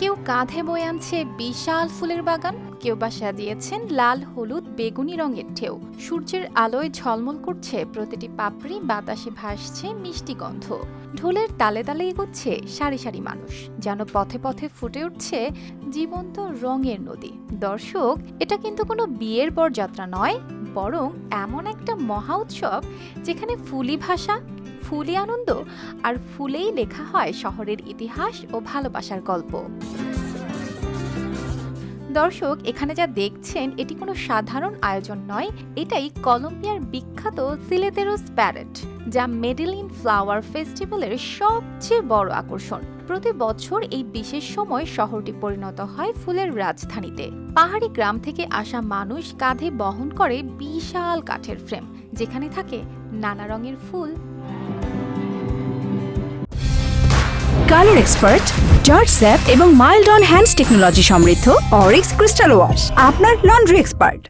কেউ কাঁধে বয়ে আনছে বিশাল ফুলের বাগান, কেউ বা সাজিয়েছেন লাল, হলুদ, বেগুনি রঙের ঢেউ। সূর্যের আলোয় ঝলমল করছে প্রতিটি পাপড়ি, বাতাসে ভাসছে মিষ্টি গন্ধ। ঢোলের তালে তালে এগোচ্ছে সারি সারি মানুষ, যেন পথে পথে ফুটে উঠছে জীবন্ত রঙের নদী। দর্শক, এটা কিন্তু কোনো বিয়ের বরযাত্রা নয়, বরং এমন একটা মহা উৎসব যেখানে ফুলি ভাষা ফুলি আনন্দ আর ফুলেই লেখা হয় শহরের ইতিহাস ও ভালোবাসার গল্প। দর্শক, এখানে যা দেখছেন, এটি কোনো সাধারণ আয়োজন নয়, এটাই কলম্বিয়ার বিখ্যাত সিলেতেরোস প্যারেট যা মেডেলিন ফ্লাওয়ার ফেস্টিভ্যালের সবচেয়ে বড় আকর্ষণ। প্রতি বছর এই বিশেষ সময় শহরটি পরিণত হয় ফুলের রাজধানীতে। পাহাড়ি গ্রাম থেকে আসা মানুষ কাঁধে বহন করে বিশাল কাঠের ফ্রেম, যেখানে থাকে নানা রঙের ফুল কালার এক্সপার্ট জর্জ স্যাপ এবং মাইল্ড অন হ্যান্ডস টেকনোলজি সমৃদ্ধ অরিক্স ক্রিস্টাল ওয়াশ, আপনার লন্ড্রি এক্সপার্ট।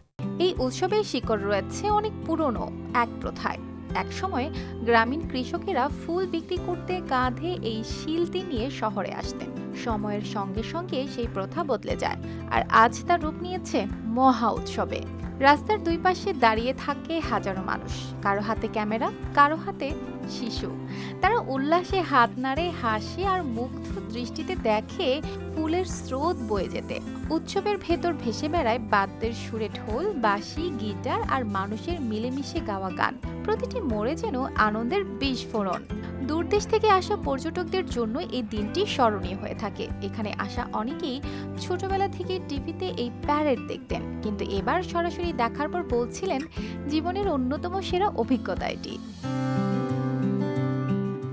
এই উৎসবের শিকড় রয়েছে অনেক পুরনো এক প্রথায়। একসময় গ্রামীণ কৃষকেরা ফুল বিক্রি করতে কাঁধে এই শিলটি নিয়ে শহরে আসতেন। সময়ের সঙ্গে সঙ্গে সেই প্রথা বদলে যায় আর আজ তার রূপ নিয়েছে মহা উৎসবে। রাস্তার দুই পাশে দাঁড়িয়ে থাকে হাজারো মানুষ। কারও হাতে ক্যামেরা, কারও হাতে শিশু। তারা উল্লাসে হাত নাড়ে হাসি আর মুগ্ধ দৃষ্টিতে দেখে ফুলের স্রোত বয়ে যেতে। উৎসবের ভেতর ভেসে বেড়ায় বাদ্যের সুরে ঢোল, বাঁশি, গিটার আর মানুষের মিলেমিশে গাওয়া গান। প্রতিটি মোড়ে যেন আনন্দের বিস্ফোরণ। দূরদেশ থেকে আসা পর্যটকদের জন্য এই দিনটি স্মরণীয় হয়ে থাকে। এখানে আসা অনেকেই ছোটবেলা থেকে টিভিতে এই প্যারেড দেখতেন। কিন্তু এবার সরাসরি দেখার পর বলছিলেন জীবনের অন্যতম সেরা অভিজ্ঞতা এটি।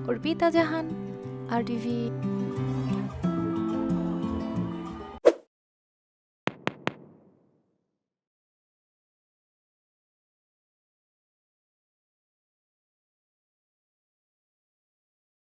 অর্পিতা জাহান আর টিভি